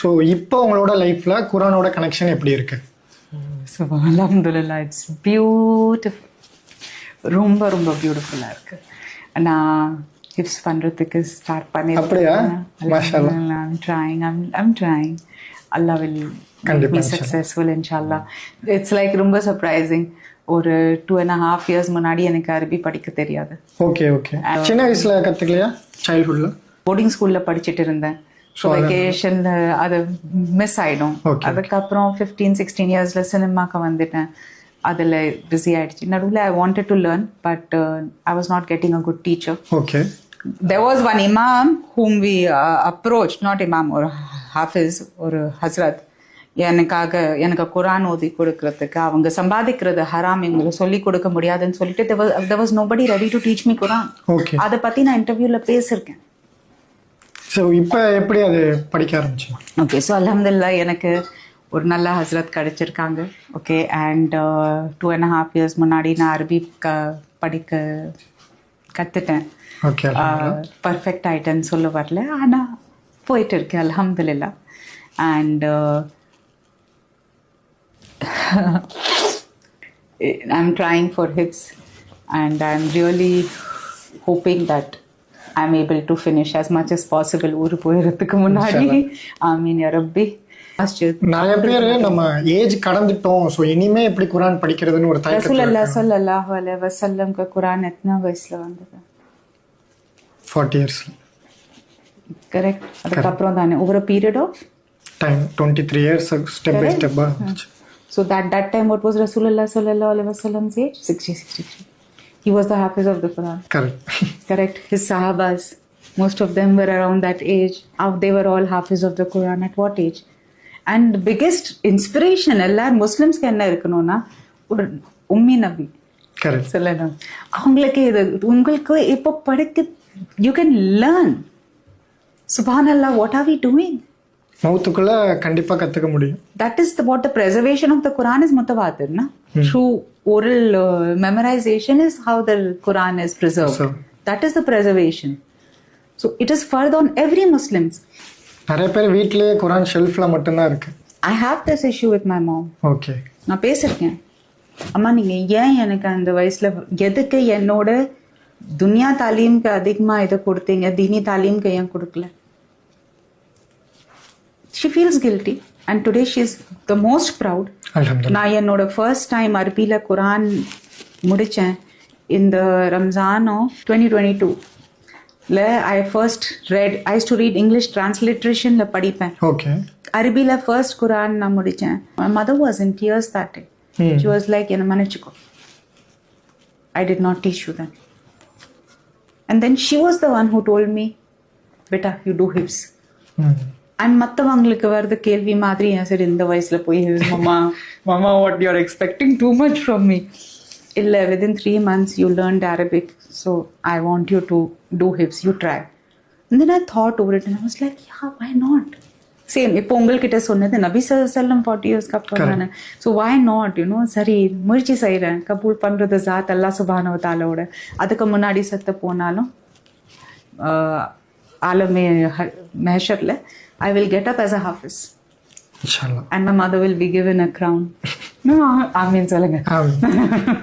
So இப்போ உங்களோட லைஃப்ல குரானோட கனெக்ஷன் எப்படி இருக்கு? ஸோ அலமதுல்லா இட்ஸ் பியூட்டிஃபுல் ரொம்ப ரொம்ப பியூட்டிஃபுல்லாக இருக்கு. நான் ஹிப்ஸ் பண்ணுறதுக்கு ஸ்டார்ட் அப்படியா? பண்ணியிருக்கேன் மாஷாஅல்லா. I'm trying I'm I'm trying Allah will successful இன்ஷால்லா இட்ஸ் லைக் ரொம்ப சர்ப்ரைசிங் ஒரு டூ அண்ட் ஹாஃப் இயர்ஸ் முன்னாடி எனக்கு அரபி படிக்க தெரியாது. ஓகே ஓகே சின்ன வயசுல கத்துக்கலையா? சைல்ட்ஹுட்ல போர்டிங் ஸ்கூல்ல படிச்சுட்டு இருந்தேன். வெக்கேஷன்ல அது மிஸ் ஆயிடும். அதுக்கப்புறம் ஃபிஃப்டீன் சிக்ஸ்டீன் இயர்ஸ்ல சினிமாக்கு வந்துட்டேன். அதில் பிஸி ஆயிடுச்சு. நடுவில் I wanted to learn but I was not getting a good teacher okay was one imam whom we uh, approached not imam ஒரு hafiz ஒரு ஹஸ்ரத் எனக்காக எனக்கு குரான் ஓதி கொடுக்கறதுக்கு அவங்க சம்பாதிக்கிறது ஹராம் எங்களுக்கு சொல்லி கொடுக்க முடியாதுன்னு சொல்லிட்டு was nobody ready to teach me குரான் அதை பத்தி நான் இன்டர்வியூல பேசியிருக்கேன். ஸோ இப்போ எப்படி அது படிக்க ஆரம்பிச்சு ஓகே ஸோ அலமதுல்லா எனக்கு ஒரு நல்ல ஹஸ்ரத் கிடைச்சிருக்காங்க. Okay and two and half years முன்னாடி நான் அரபி க படிக்க கற்றுட்டேன் ஓகே பர்ஃபெக்ட் ஆயிட்டேன்னு சொல்ல வரல. ஆனால் போயிட்டு இருக்கேன் அல்ஹம்துலில்லா and I'm trying for hips and I am really hoping that I am able to finish as much as possible ஊர் போயிடுறதுக்கு முன்னாடி. ஐ மீன் ரப்பி நிறைய பேர் நம்ம ஏஜ் கடந்துட்டோம் ஸோ இனிமே எப்படி குரான் படிக்கிறதுன்னு ஒரு தயக்கத்தில் ரசூலல்லா ஸல்லல்லாஹு அலைஹி வஸல்லம் का குரான் எத்தனை வயசுல வந்தது? ஃபார்ட்டி இயர்ஸ் கரெக்ட் அதுக்கப்புறம் தானே. a period of? Time twenty three years step by ஸ்டெப்பாக So that that time, what was Rasulullah sallallahu alaihi wasallam's age? 60, 63. He was the Hafiz of the Quran. Correct Correct. His Sahabas, most of them were around that age. How they were all Hafiz of the Quran. At what age? And the biggest inspiration எல்லார் முஸ்லிம்ஸ்க்கு என்ன இருக்கணும்னா ஒரு உம்மி நபி சொல்லணும் அவங்களுக்கு இது உங்களுக்கு இப்போ படிக்க யூ கேன் லேர்ன் சுபான் அல்லா வாட் ஆர் வி டூயிங் மவுத்துக்குள்ள கண்டிப்பா கத்துக்க முடியும் that is the, what the preservation of the Quran is mutawatir, na? Through oral uh, memorization is how the Quran is preserved. So- that is the preservation. So it is further on every Muslims. நிறைய பேர் வீட்லயே குரான் ஷெல்ஃப்ல மட்டும்தான் இருக்கு I have this issue with my mom. Okay நான் பேசியிருக்கேன் அம்மா நீங்க ஏன் எனக்கு அந்த வயசுல எதுக்கு என்னோட துனியா தாலீம்க்கு அதிகமா இதை கொடுத்தீங்க தீனி தாலீம்க்கு ஏன் கொடுக்கல she feels guilty and today she is the most proud அல்ஹம்துலில்லாஹ் நான் என்னோட ஃபர்ஸ்ட் டைம் அரபியில் குரான் முடித்தேன் இந்த ரம்ஜான் ஆஃப் டுவெண்ட்டி டுவெண்ட்டி டூவில் ஐ ஃபர்ஸ்ட் ரெட் ஐஸ் டு ரீட் இங்கிலீஷ் டிரான்ஸ்லிட்ரேஷனில் படிப்பேன். ஓகே அரபியில் ஃபர்ஸ்ட் குரான் நான் முடித்தேன் mother was in tears that she was like என்னை மன்னிச்சுக்கோ. I did not teach you then and then she was the one who told me beta you do ஹிப்ஸ் and மற்றவங்களுக்கு வருது கேள்வி மாதிரி ஏன் சரி இந்த வயசுல போய் மாமா? மாமா what you are expecting too much from me இல்லை within three months you learnt Arabic so I want you to do hips you try then I thought over it I was like yeah why not same இப்போ உங்கள்கிட்ட சொன்னது நபி செல்லம் forty இயர்ஸ்க்கு அப்புறம் தானே. So why not you know சரி முயற்சி செய்கிறேன் கபூல் பண்ணுறது ஜாத் அல்லா சுபானவ தாலோட அதுக்கு முன்னாடி செத்து போனாலும் ஆலமே மேஷரில் I will get up as a Hafiz. Inshallah. And my mother will be given a crown. no, Ameen Salanga. Ameen.